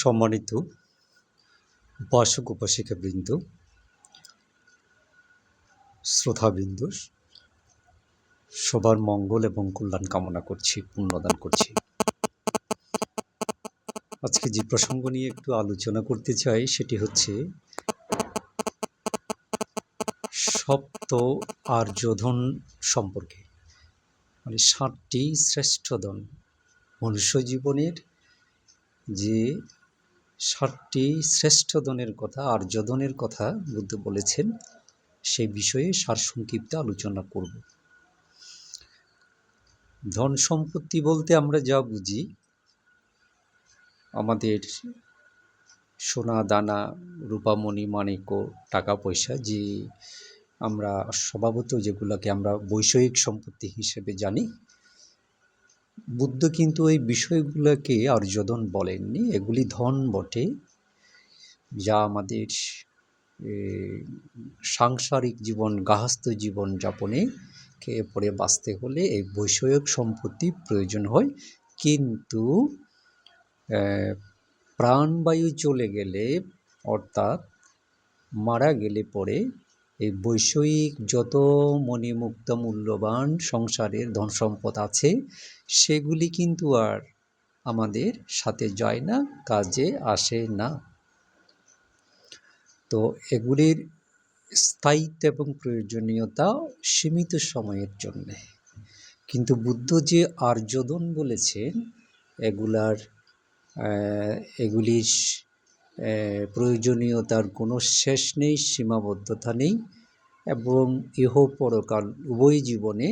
সম্মানিত উপাসক উপাসিকাবৃন্দ শ্রোতাবৃন্দ, সবার মঙ্গল এবং কল্যাণ কামনা করছি, পুণ্যদান করছি। আজকে যে প্রসঙ্গ নিয়ে একটু আলোচনা করতে চাই, সেটি হচ্ছে সপ্ত আর্যধন সম্পর্কে। মানে ষাটটি শ্রেষ্ঠধন মনুষ্য জীবনের যে ষাটটি শ্রেষ্ঠধনের কথা আর্যধনের কথা বুদ্ধ বলেছেন। সেই বিষয়ে সারসংক্ষিপ্ত আলোচনা করব। ধন সম্পত্তি বলতে আমরা যা বুঝি, আমাদের সোনা, দানা, রূপামণি মানিক্য টাকা পয়সা যে আমরা স্বভাবত যেগুলোকে আমরা বৈষয়িক সম্পত্তি হিসেবে জানি বুদ্ধ কিন্তু এই বিষয়গুলোকে আর্যধন বলেননি। এগুলি ধন বটে, যা আমাদের সাংসারিক জীবন গাহস্থ জীবন যাপনে খেয়ে পড়ে বাঁচতে হলে এই বৈষয়িক সম্পত্তি প্রয়োজন হয়। কিন্তু প্রাণবায়ু চলে গেলে, অর্থাৎ মারা গেলে পরে এই বৈষয়িক যত মণিমুক্ত মূল্যবান সংসারের ধন সম্পদ আছে, সেগুলি কিন্তু আর আমাদের সাথে যায় না, কাজে আসে না। তো এগুলির স্থায়িত্ব এবং প্রয়োজনীয়তা সীমিত সময়ের জন্যে। কিন্তু বুদ্ধ যে আর্যদন বলেছেন, এগুলার এগুলির প্রয়োজনীয়তার কোনো শেষ নেই, সীমাবদ্ধতা নেই এবং ইহ পরকাল উভয় জীবনে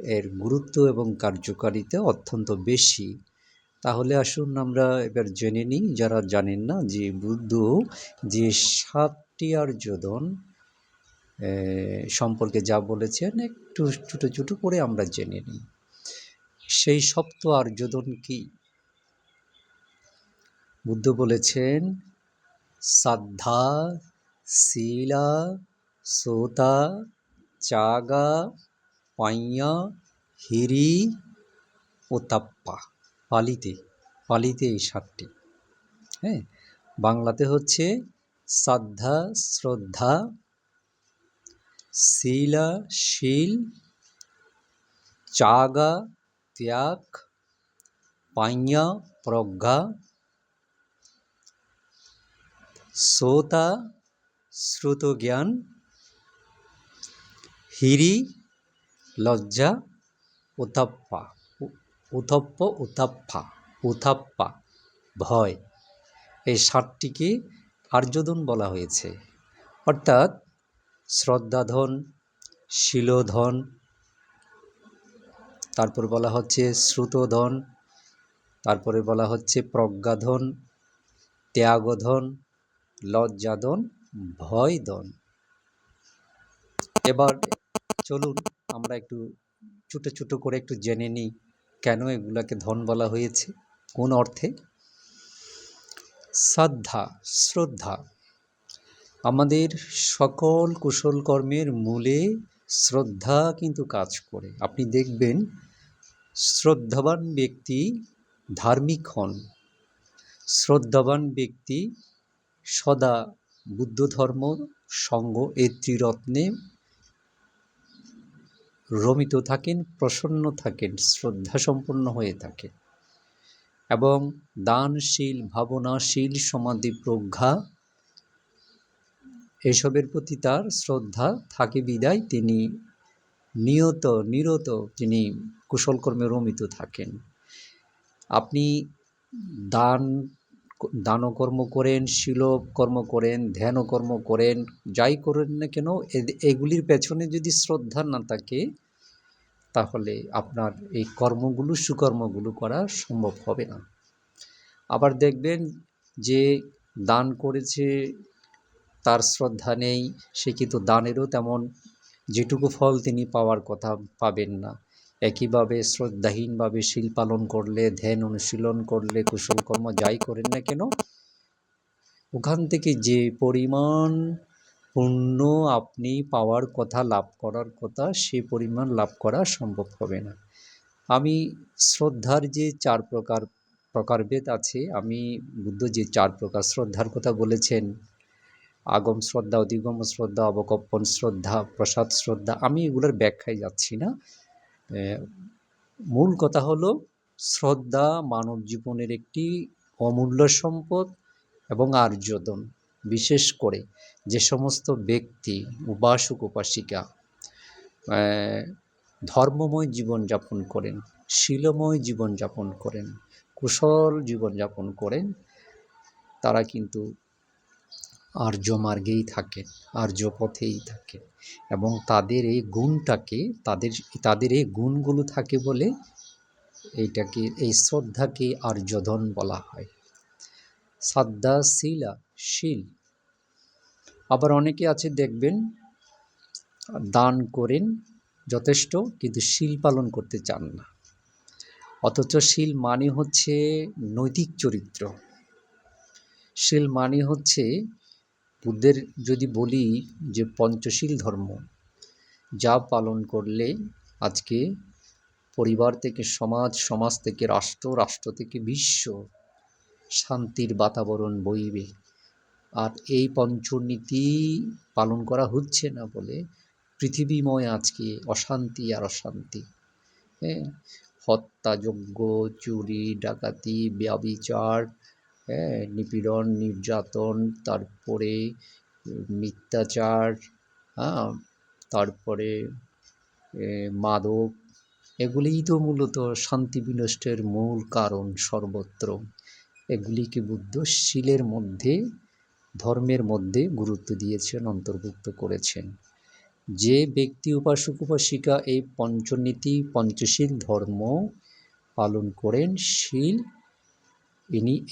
এর গুরুত্ব এবং কার্যকারিতা অত্যন্ত বেশি। তাহলে আসুন আমরা এবার জেনে নিই, যারা জানেন না যে বুদ্ধ যে সাতটি আর আর্যদন সম্পর্কে যা বলেছেন, একটু ছোটো ছোটো করে আমরা জেনে নিই। সেই সপ্ত আর্যদন কি? বুদ্ধ বলেছেন শ্রদ্ধা শিলা সোতা, চাগা, পাইয়া, হিরি ও তাপ্পা পালিতে পালিতে এই সাতটি। হ্যাঁ বাংলাতে হচ্ছে শ্রদ্ধা শ্রদ্ধা শিলা শীল, চাগা, ত্যাগ, পাইয়া, প্রজ্ঞা শ্রোতা শ্রুত জ্ঞান হিরি, লজ্জা, উথাপ্পা, উথপ্প উতাপ্পা উথাপ্পা, ভয়। এই সাতটিকে আর্যধন বলা হয়েছে। অর্থাৎ শ্রদ্ধাধন, শিলধন, তারপর বলা হচ্ছে শ্রুতধন, তারপরে বলা হচ্ছে প্রজ্ঞাধন, ত্যাগধন লজ্জাদন, ভয়দন। এবার চলুন আমরা একটু ছোটো ছোটো করে একটু জেনে নিই কেন এগুলাকে ধন বলা হয়েছে, কোন অর্থে? শ্রদ্ধা শ্রদ্ধা। আমাদের সকল কুশল কর্মের মূলে শ্রদ্ধা কিন্তু কাজ করে। আপনি দেখবেন, শ্রদ্ধাবান ব্যক্তি ধার্মিক হন। শ্রদ্ধাবান ব্যক্তি সদা বুদ্ধ ধর্ম সঙ্গ এই ত্রিরত্নে রমিত থাকেন, প্রসন্ন থাকেন শ্রদ্ধা সম্পন্ন হয়ে থাকেন। এবং দানশীল, ভাবনাশীল সমাধি প্রজ্ঞা, এসবের প্রতি তার শ্রদ্ধা থাকে বিদায়। তিনি নিয়ত, নিরত তিনি কুশলকর্মে রমিত থাকেন। আপনি দান দানকর্ম করেন, শিলকর্ম করেন, ধ্যানকর্ম করেন, যাই করেন না কেন এগুলির পেছনে যদি শ্রদ্ধা না থাকে, তাহলে আপনার এই কর্মগুলো, সুকর্মগুলো করা সম্ভব হবে না। আবার দেখবেন যে দান করেছে, তার শ্রদ্ধা নেই, সে কিন্তু দানেরও তেমন যেটুকু ফল তিনি পাওয়ার কথা পাবেন না। একইভাবে শ্রদ্ধাহীনভাবে শিল পালন করলে, ধ্যান অনুশীলন করলে কুশলকর্ম যাই করেন না কেন, ওখান থেকে যে পরিমাণ পুণ্য আপনি পাওয়ার কথা, লাভ করার কথা, সে পরিমাণ লাভ করা সম্ভব হবে না। আমি শ্রদ্ধার যে চার প্রকার, প্রকারভেদ আছে, আমি বুদ্ধ যে চার প্রকার শ্রদ্ধার কথা বলেছেন, আগম শ্রদ্ধা, অধিগম শ্রদ্ধা অবকপ্পন শ্রদ্ধা, প্রসাদ শ্রদ্ধা, আমি এগুলোর ব্যাখ্যায় যাচ্ছি না। মূল কথা হলো শ্রদ্ধা মানব জীবনের একটি অমূল্য সম্পদ এবং আর্যদন বিশেষ করে যে সমস্ত ব্যক্তি, উপাসক, উপাসিকা ধর্মময় জীবনযাপন করেন, শীলময় জীবনযাপন করেন, কুশল জীবনযাপন করেন, তারা কিন্তু আর্য মার্গেই থাকেন আর্য পথেই থাকেন এবং তাদের এই গুণটাকে, তাদের তাদের এই গুণগুলো থাকে বলে এইটাকে, এই শ্রদ্ধাকে আর্যধন বলা হয়। শ্রদ্ধা শিলা, শীল। আবার অনেকে আছে দেখবেন, দান করেন যথেষ্ট কিন্তু শীল পালন করতে চান না। অথচ শীল মানে হচ্ছে নৈতিক চরিত্র। শীল মানে হচ্ছে বুদ্ধের যদি বলি যে পঞ্চশীল ধর্ম, যা পালন করলে আজকে পরিবার থেকে সমাজ সমাজ থেকে রাষ্ট্র রাষ্ট্র থেকে বিশ্ব শান্তির বাতাবরণ বইবে। আর এই পঞ্চনীতি পালন করা হচ্ছে না বলে পৃথিবীময় আজকে অশান্তি আর অশান্তি। হ্যাঁ হত্যাযজ্ঞ, চুরি, ডাকাতি, ব্যবিচার হ্যাঁ নিপীড়ন, নির্যাতন, তারপরে মিথ্যাচার হ্যাঁ তারপরে মাদক, এগুলিই তো মূলত শান্তি বিনষ্টের মূল কারণ সর্বত্র। এগুলিকে বুদ্ধ শীলের মধ্যে, ধর্মের মধ্যে গুরুত্ব দিয়েছেন, অন্তর্ভুক্ত করেছেন। যে ব্যক্তি উপাসক উপাসিকা এই পঞ্চনীতি, পঞ্চশীল ধর্ম পালন করেন, শীল ইনি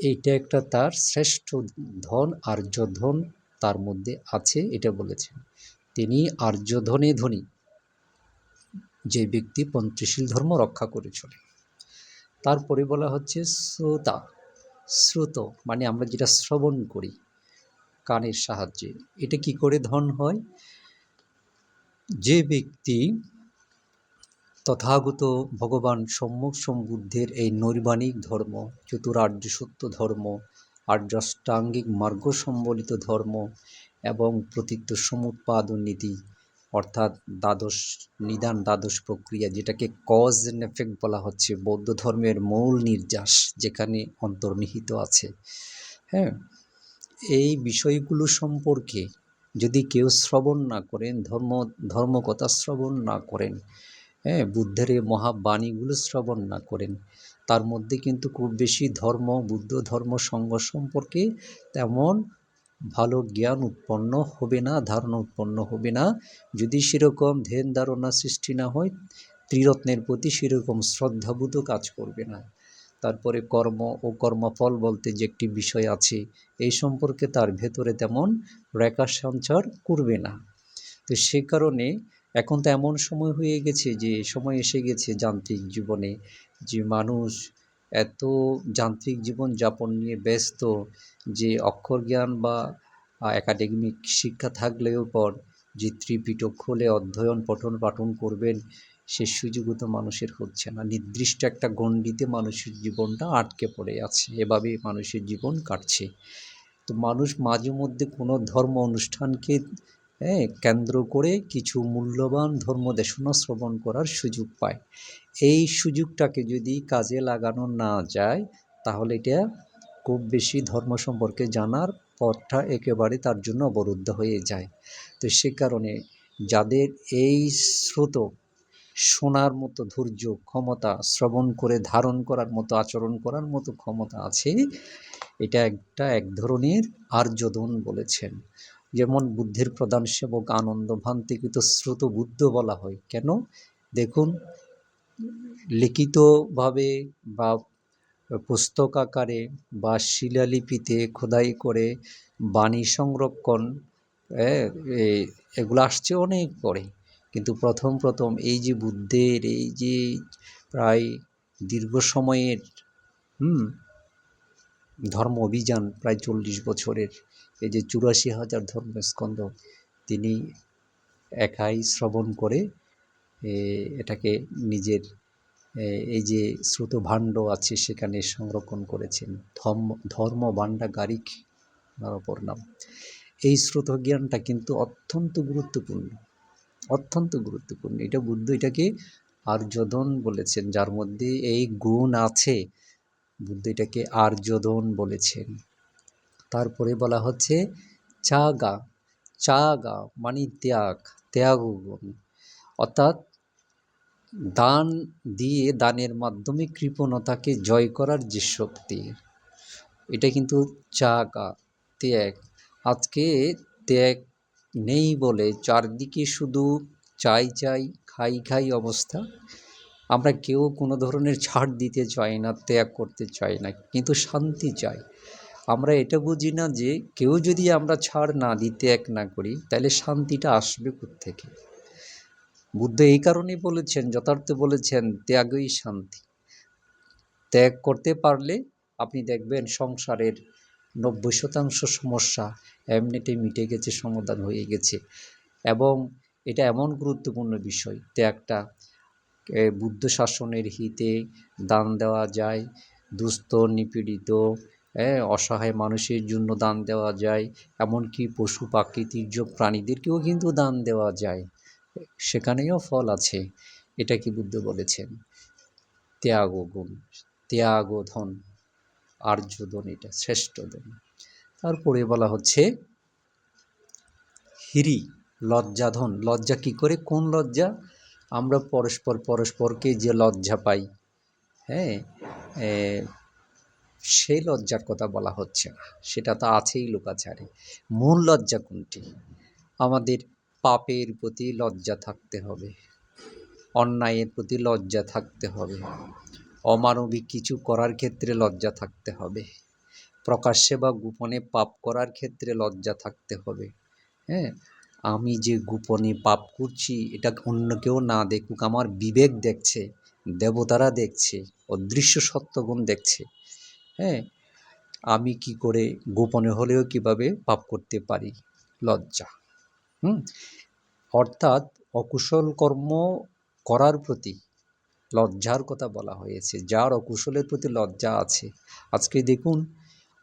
এইটা একটা তার শ্রেষ্ঠ ধন, আর্য ধন তার মধ্যে আছে, এটা বলেছেন। তিনি আর্য ধনে ধনী। যে ব্যক্তি পঞ্চশীল ধর্ম রক্ষা করে চলে। তারপরে বলা হচ্ছে শ্রোতা। শ্রুত মানে আমরা যেটা শ্রবণ করি কানের সাহায্যে। এটা কি করে ধন হয়? যে ব্যক্তি তথাগত ভগবান সম্মুখ সম্বুদ্ধের এই নৈর্বাণিক ধর্ম, চতুরার্য সত্য ধর্ম, আর্যাষ্টাঙ্গিক মার্গ সম্বলিত ধর্ম এবং প্রতীত্য সমুৎপাদন নীতি, অর্থাৎ দ্বাদশ, নিদান দ্বাদশ প্রক্রিয়া যেটাকে কজ অ্যান্ড এফেক্ট বলা হচ্ছে, বৌদ্ধ ধর্মের মূল নির্যাস যেখানে অন্তর্নিহিত আছে। হ্যাঁ এই বিষয়গুলো সম্পর্কে যদি কেউ শ্রবণ না করেন, ধর্ম, ধর্মকথা শ্রবণ না করেন হ্যাঁ বুদ্ধের এই মহাবাণীগুলো শ্রবণ না করেন। তার মধ্যে কিন্তু খুব বেশি ধর্ম, বুদ্ধ ধর্ম সঙ্গ সম্পর্কে তেমন ভালো জ্ঞান উৎপন্ন হবে না, ধারণা উৎপন্ন হবে না। যদি সেরকম ধ্যান ধারণা সৃষ্টি না হয়, ত্রিরত্নের প্রতি সেরকম শ্রদ্ধাবোধ কাজ করবে না। তারপরে কর্ম ও কর্মফল বলতে যে একটি বিষয় আছে, এই সম্পর্কে তার ভেতরে তেমন রেখা সঞ্চার করবে না। তো সে কারণে এখন তো এমন সময় হয়ে গেছে যে, সময় এসে গেছে যান্ত্রিক জীবনে যে, মানুষ এত যান্ত্রিক জীবন যাপন নিয়ে ব্যস্ত যে, অক্ষর জ্ঞান বা একাডেমিক শিক্ষা থাকলেও পর যে, ত্রিপিটক খুলে অধ্যয়ন, পঠন, পাঠন করবেন, সে সুযোগও তো মানুষের হচ্ছে না। নির্দিষ্ট একটা গণ্ডিতে মানুষের জীবনটা আটকে পড়ে আছে, এভাবেই মানুষের জীবন কাটছে। তো মানুষ মাঝে মধ্যে কোনো ধর্ম অনুষ্ঠানকে হ্যাঁ কেন্দ্র করে কিছু মূল্যবান ধর্ম দেশনা শ্রবণ করার সুযোগ পায়। এই সুযোগটাকে যদি কাজে লাগানো না যায়, তাহলে এটা খুব বেশি ধর্ম সম্পর্কে জানার পথটা একেবারে তার জন্য অবরুদ্ধ হয়ে যায়। তো সে কারণে যাদের এই স্রোত শোনার মতো ধৈর্য, ক্ষমতা শ্রবণ করে, ধারণ করার মতো, আচরণ করার মতো ক্ষমতা আছে, এটা একটা এক ধরনের আর্যদন বলেছেন। যেমন বুদ্ধের প্রধান সেবক আনন্দ ভান্তিকৃত শ্রুত বুদ্ধ বলা হয়। কেন? দেখুন, লিখিতভাবে বা পুস্তক আকারে বা শিলালিপিতে খোদাই করে বাণী সংরক্ষণ এগুলো আসছে অনেক পরে। কিন্তু প্রথম প্রথম এই যে বুদ্ধের এই যে প্রায় দীর্ঘ সময়ের, হুম, ধর্ম অভিযান, প্রায় চল্লিশ বছরের এই যে চুরাশি হাজার ধর্মস্কন্ধ তিনি একাই শ্রবণ করে এটাকে নিজের এই যে শ্রুতভাণ্ড আছে সেখানে সংরক্ষণ করেছেন। ধর্ম ধর্ম ভাণ্ডাগারিক ওনার অপর নাম। এই শ্রুত জ্ঞানটা কিন্তু অত্যন্ত গুরুত্বপূর্ণ অত্যন্ত গুরুত্বপূর্ণ। এটা বুদ্ধ এটাকে আর্যদন বলেছেন, যার মধ্যে এই গুণ আছে, বুদ্ধ এটাকে আর্যদন বলেছেন। তারপরে বলা হচ্ছে চাগা। চাগা মানে ত্যাগ, ত্যাগগুণ। অর্থাৎ দান দিয়ে দানের মাধ্যমে কৃপণতাকে জয় করার যে শক্তি, এটা কিন্তু চাগা, ত্যাগ। আজকে ত্যাগ নেই বলে চারদিকে শুধু চাই চাই, খাই খাই অবস্থা। আমরা কেউ কোনো ধরনের ছাড় দিতে চাই না, ত্যাগ করতে চাই না, কিন্তু শান্তি চাই। আমরা এটা বুঝি না যে কেউ যদি আমরা ছাড় না দিই ত্যাগ না করি, তাহলে শান্তিটা আসবে থেকে বুদ্ধ এই কারণেই বলেছেন, যথার্থ বলেছেন, ত্যাগই শান্তি। ত্যাগ করতে পারলে আপনি দেখবেন সংসারের নব্বই শতাংশ সমস্যা এমনিতেই মিটে গেছে, সমাধান হয়ে গেছে। এবং এটা এমন গুরুত্বপূর্ণ বিষয়, ত্যাগটা বুদ্ধ শাসনের হিতে দান দেওয়া যায়, দুস্থ, নিপীড়িত অসহায় মানুষের জন্য দান দেওয়া যায়, এমনকি পশু প্রাকৃতিক প্রাণীদেরকেও কিন্তু দান দেওয়া যায়। সেখানেও ফল আছে, এটা কি বুদ্ধ বলেছেন? ত্যাগ গুণ, ত্যাগ ধন আর্যধন এটা শ্রেষ্ঠ ধন। তারপরে বলা হচ্ছে, হিরি লজ্জাধন লজ্জা কি করে? কোন লজ্জা? আমরা পরস্পর, পরস্পরকে যে লজ্জা পাই হ্যাঁ সেই লজ্জার কথা বলা হচ্ছে না। সেটা তো আছেই লোকাচারে। মূল লজ্জা কোনটি? আমাদের পাপের প্রতি লজ্জা থাকতে হবে। অন্যায়ের প্রতি লজ্জা থাকতে হবে। অমানবিক কিছু করার ক্ষেত্রে লজ্জা থাকতে হবে। প্রকাশ্যে বা গোপনে পাপ করার ক্ষেত্রে লজ্জা থাকতে হবে। হ্যাঁ? আমি যে গোপনে পাপ করছি, এটা অন্য কেউ না দেখুক, আমার বিবেক দেখছে, দেবতারা দেখছে, অদৃশ্য সত্যগুণ দেখছে। হ্যাঁ আমি কি করে গোপনে হলেও কীভাবে পাপ করতে পারি? লজ্জা। হুম? অর্থাৎ অকুশল কর্ম করার প্রতি লজ্জার কথা বলা হয়েছে। যার অকুশলের প্রতি লজ্জা আছে। আজকে দেখুন,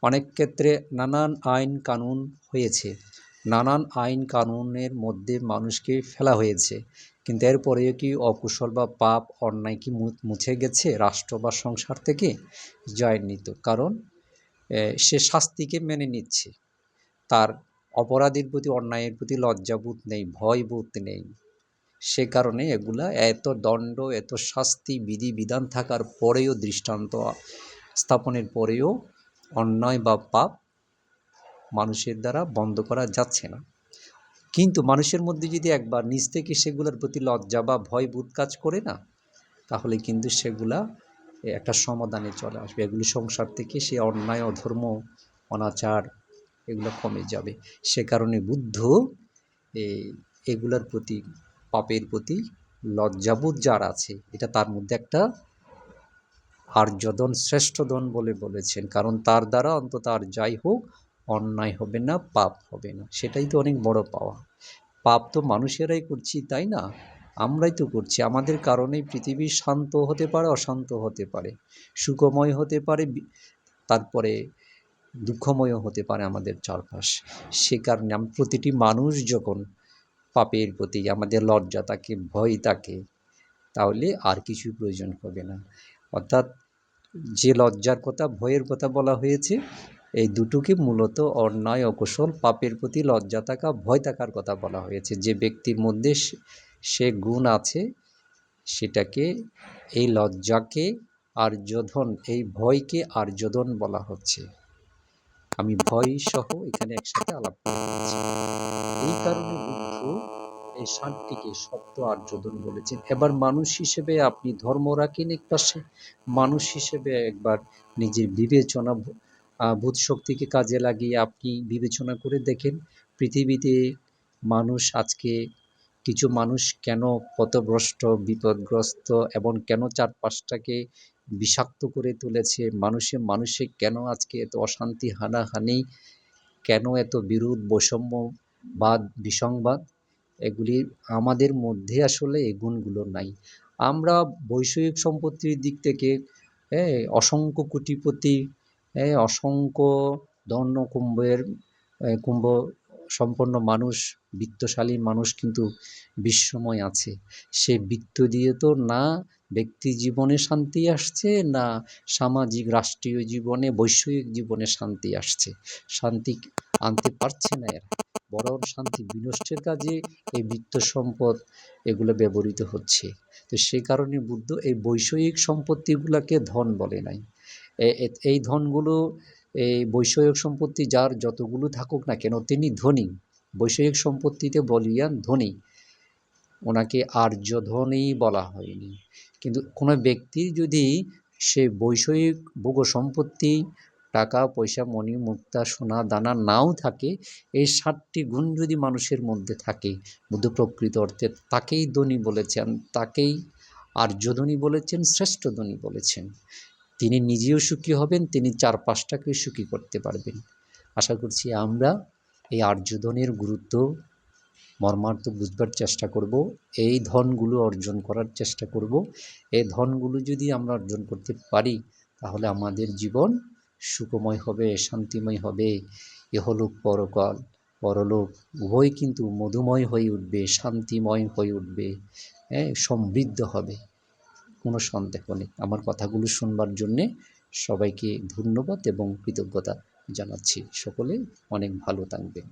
অনেক ক্ষেত্রে নানান আইন কানুন হয়েছে। নানান আইন কানুনের মধ্যে মানুষকে ফেলা হয়েছে। কিন্তু এরপরেও কি অকুশল বা পাপ অন্যায় কি মুছে গেছে রাষ্ট্র বা সংসার থেকে? যায়নি তো কারণ সে শাস্তিকে মেনে নিচ্ছে। তার অপরাধীর প্রতি, অন্যায়ের প্রতি লজ্জাবোধ নেই, ভয়বোধ নেই। সে কারণে এগুলা এত দণ্ড, এত শাস্তি বিধি বিধান থাকার পরেও, দৃষ্টান্ত স্থাপনের পরেও অন্যায় বা পাপ মানুষের দ্বারা বন্ধ করা যাচ্ছে না। কিন্তু মানুষের মধ্যে যদি একবার নিজ থেকে সেগুলোর প্রতি লজ্জা বা ভয় বোধ কাজ করে না, তাহলে কিন্তু সেগুলা একটা সমাধানে চলে আসবে। এগুলি সংসার থেকে সে অন্যায়, অধর্ম, অনাচার এগুলো কমে যাবে। সে কারণে বুদ্ধ এগুলোর প্রতি, পাপের প্রতি লজ্জাবোধ যার আছে, এটা তার মধ্যে একটা আর্যদন, শ্রেষ্ঠদন বলে বলেছেন। কারণ তার দ্বারা অন্তত আর যাই হোক অন্যায় হবে না, পাপ হবে না। সেটাই তো অনেক বড় পাওয়া। পাপ তো মানুষেরাই করছি, তাই না? আমরাই তো করছি। আমাদের কারণেই পৃথিবী শান্ত হতে পারে, অশান্ত হতে পারে। সুখময় হতে পারে তারপরে দুঃখময় হতে পারে আমাদের চারপাশ। সে কারণে প্রতিটি মানুষ যখন পাপের প্রতি আমাদের লজ্জা থাকে, ভয় থাকে, তাহলে আর কিছু প্রয়োজন হবে না। অর্থাৎ যে লজ্জার কথা, ভয়ের কথা বলা হয়েছে এই দুটোকে মূলত অন্যায়, অকুশল, পাপের প্রতি লজ্জা থাকা, ভয় থাকার কথা বলা হয়েছে। যে ব্যক্তির মধ্যে সে গুণ আছে, সেটাকে এই লজ্জাকে আর্যধন, এই ভয়কে আর্যধন বলা হচ্ছে। আমি ভয় সহ এখানে একসাথে আলাপ করছি এই কারণে বুদ্ধ এই শান্তিকে সত্য আর্যধন বলেছেন। এবার মানুষ হিসেবে আপনি ধর্ম রাখেন এক পাশে মানুষ হিসেবে একবার নিজের বিবেচনা বোধ শক্তিকে কাজে লাগিয়ে আপনি বিবেচনা করে দেখেন পৃথিবীতে মানুষ আজকে কিছু মানুষ কেন পথভ্রষ্ট, বিপদগ্রস্ত এবং কেন চারপাশটাকে বিষাক্ত করে তুলেছে? মানুষে মানুষে কেন আজকে এত অশান্তি, হানাহানি, কেন এত বিরোধ বৈষম্য বাদ বিসংবাদ? এগুলি আমাদের মধ্যে আসলে এই গুণগুলো নাই। আমরা বৈষয়িক সম্পত্তির দিক থেকে হ্যাঁ অসংখ্য কোটিপতি অসংখ্য দর্ণ কুম্ভের কুম্ভ সম্পন্ন মানুষ, বিত্তশালী মানুষ কিন্তু বিশ্বময় আছে। সে বৃত্ত দিয়ে তো না ব্যক্তি জীবনে শান্তি আসছে, না সামাজিক রাষ্ট্রীয় জীবনে বৈষয়িক জীবনে শান্তি আসছে। শান্তি আনতে পারছে না এরা। বরং শান্তি বিনষ্টের কাজে এই বৃত্ত সম্পদ এগুলো ব্যবহৃত হচ্ছে। তো সে কারণে বুদ্ধ এই বৈষয়িক সম্পত্তিগুলোকে ধন বলে নাই। এই ধনগুলো, এই বৈষয়িক সম্পত্তি যার যতগুলো থাকুক না কেন, তিনি ধনী। বৈষয়িক সম্পত্তিতে বলিয়ান ধনী। ওনাকে আর্য ধনী বলা হয়নি। কিন্তু কোনো ব্যক্তি যদি সে বৈষয়িক ভোগ সম্পত্তি, টাকা, পয়সা, মণি, মুক্তা, সোনা, দানা নাও থাকে, এই সাতটি গুণ যদি মানুষের মধ্যে থাকে বুদ্ধ প্রকৃত অর্থে তাকেই ধনী বলেছেন, তাকেই আর্য ধনী বলেছেন, শ্রেষ্ঠ ধনী বলেছেন। তিনি নিজেও সুখী হবেন, তিনি চার পাঁচটাকে সুখী করতে পারবেন। আশা করছি আমরা এই আর্যধনের গুরুত্ব, মর্মার্থ বুঝবার চেষ্টা করব, এই ধনগুলো অর্জন করার চেষ্টা করব। এই ধনগুলো যদি আমরা অর্জন করতে পারি, তাহলে আমাদের জীবন সুখময় হবে, শান্তিময় হবে। ইহলোক পরকাল। পরলোক উভয় কিন্তু মধুময় হয়ে উঠবে, শান্তিময় হয়ে উঠবে হ্যাঁ সমৃদ্ধ হবে। কোনো সন্দেহ নেই। আমার কথাগুলো শুনবার জন্যে সবাইকে ধন্যবাদ এবং কৃতজ্ঞতা জানাচ্ছি। সকলে অনেক ভালো থাকবেন।